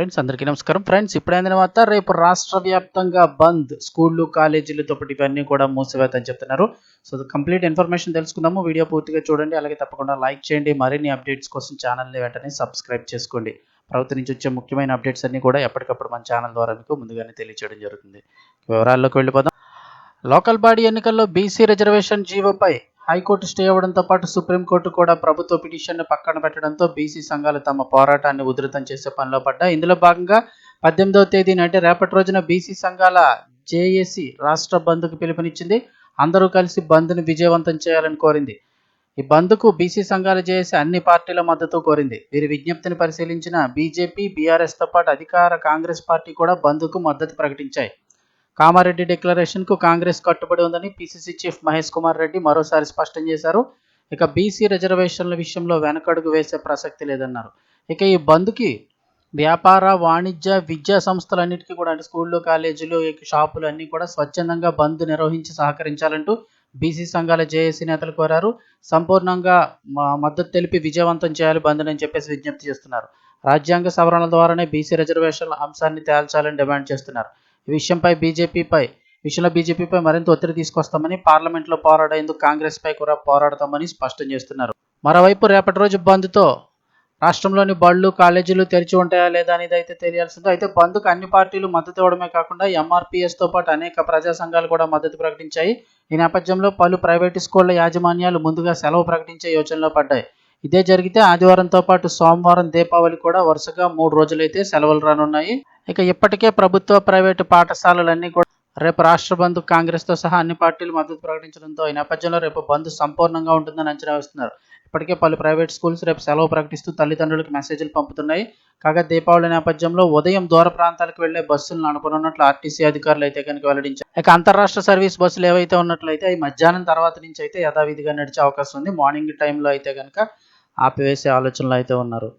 Friends అందరికీ నమస్కారం. Friends ఇప్పుడైన తర్వాత రేపు రాష్ట్ర వ్యాప్తంగా బంద్ స్కూళ్ళు కాలేజీలతో పాటు ఇవన్నీ కూడా మూసివేతని చెప్తున్నారు. సో కంప్లీట్ ఇన్ఫర్మేషన్ తెలుసుకుందాము. వీడియో పూర్తిగా చూడండి. అలాగే తప్పకుండా లైక్ చేయండి. మరిన్ని అప్డేట్స్ కోసం ఛానల్ని వెంటనే సబ్స్క్రైబ్ చేసుకోండి. ప్రభుత్వం నుంచి వచ్చే ముఖ్యమైన అప్డేట్స్ అన్ని కూడా ఎప్పటికప్పుడు మన ఛానల్ ద్వారా మీకు ముందుగానే తెలియచేయడం జరుగుతుంది. వివరాల్లోకి వెళ్ళిపోదాం. లోకల్ బాడీ ఎన్నికల్లో బీసీ రిజర్వేషన్ జీవోపై హైకోర్టు స్టే అవ్వడంతో పాటు సుప్రీంకోర్టు కూడా ప్రభుత్వ పిటిషన్ను పక్కన పెట్టడంతో బీసీ సంఘాలు తమ పోరాటాన్ని ఉధృతం చేసే పనిలో పడ్డాయి. ఇందులో భాగంగా పద్దెనిమిదవ తేదీన అంటే రేపటి రోజున బీసీ సంఘాల జేఏసీ రాష్ట్ర బంద్కు పిలుపునిచ్చింది. అందరూ కలిసి బంద్ను విజయవంతం చేయాలని కోరింది. ఈ బంద్కు బీసీ సంఘాలు జేఏసీ అన్ని పార్టీల మద్దతు కోరింది. వీరి విజ్ఞప్తిని పరిశీలించిన బీజేపీ బీఆర్ఎస్తో పాటు అధికార కాంగ్రెస్ పార్టీ కూడా బంద్కు మద్దతు ప్రకటించాయి. కామారెడ్డి డిక్లరేషన్కు కాంగ్రెస్ కట్టుబడి ఉందని పిసిసి చీఫ్ మహేష్ కుమార్ రెడ్డి మరోసారి స్పష్టం చేశారు. ఇక బీసీ రిజర్వేషన్ల విషయంలో వెనకడుగు వేసే ప్రసక్తి లేదన్నారు. ఇక ఈ బంద్కి వ్యాపార వాణిజ్య విద్యా సంస్థలన్నిటికీ కూడా అంటే స్కూళ్ళు కాలేజీలు షాపులు అన్నీ కూడా స్వచ్ఛందంగా బంద్ నిర్వహించి సహకరించాలంటూ బీసీ సంఘాల జేఏసీ నేతలు కోరారు. సంపూర్ణంగా మ- మద్దతు తెలిపి విజయవంతం చేయాలి బంద్ అని చెప్పేసి విజ్ఞప్తి చేస్తున్నారు. రాజ్యాంగ సవరణల ద్వారానే బీసీ రిజర్వేషన్ల అంశాన్ని తేల్చాలని డిమాండ్ చేస్తున్నారు. ఈ విషయంపై బీజేపీపై విషయంలో బీజేపీపై మరింత ఒత్తిడి తీసుకొస్తామని పార్లమెంట్లో పోరాడేందుకు కాంగ్రెస్పై కూడా పోరాడతామని స్పష్టం చేస్తున్నారు. మరోవైపు రేపటి రోజు బంద్తో రాష్ట్రంలోని బళ్ళు కాలేజీలు తెరిచి ఉంటాయా లేదా అనేది అయితే తెలియాల్సింది. అయితే బంద్కు అన్ని పార్టీలు మద్దతు ఇవ్వడమే కాకుండా ఎంఆర్పీఎస్తో పాటు అనేక ప్రజా సంఘాలు కూడా మద్దతు ప్రకటించాయి. ఈ నేపథ్యంలో పలు ప్రైవేటు స్కూళ్ళ యాజమాన్యాలు ముందుగా సెలవు ప్రకటించే యోచనలో పడ్డాయి. ఇదే జరిగితే ఆదివారంతో పాటు సోమవారం దీపావళి కూడా వరుసగా మూడు రోజులైతే సెలవులు రానున్నాయి. ఇక ఇప్పటికే ప్రభుత్వ ప్రైవేటు పాఠశాలలన్నీ కూడా రేపు రాష్ట్ర బంధు కాంగ్రెస్తో సహా అన్ని పార్టీలు మద్దతు ప్రకటించడంతో ఈ నేపథ్యంలో రేపు బంద్ సంపూర్ణంగా ఉంటుందని అంచనా వేస్తున్నారు. ఇప్పటికే పలు ప్రైవేట్ స్కూల్స్ రేపు సెలవు ప్రకటిస్తూ తల్లిదండ్రులకు మెసేజ్లు పంపుతున్నాయి. కాగా దీపావళి నేపథ్యంలో ఉదయం దూర ప్రాంతాలకు వెళ్ళే బస్సులు నడపనున్నట్లు ఆర్టీసీ అధికారులు అయితే కనుక వెల్లడించారు. ఇక అంతరాష్ట్ర సర్వీస్ బస్సులు ఏవైతే ఉన్నట్లయితే అవి మధ్యాహ్నం తర్వాత నుంచి అయితే యథావిధిగా నడిచే అవకాశం ఉంది. మార్నింగ్ టైంలో అయితే కనుక ఆపివేసే ఆలోచనలు అయితే ఉన్నారు.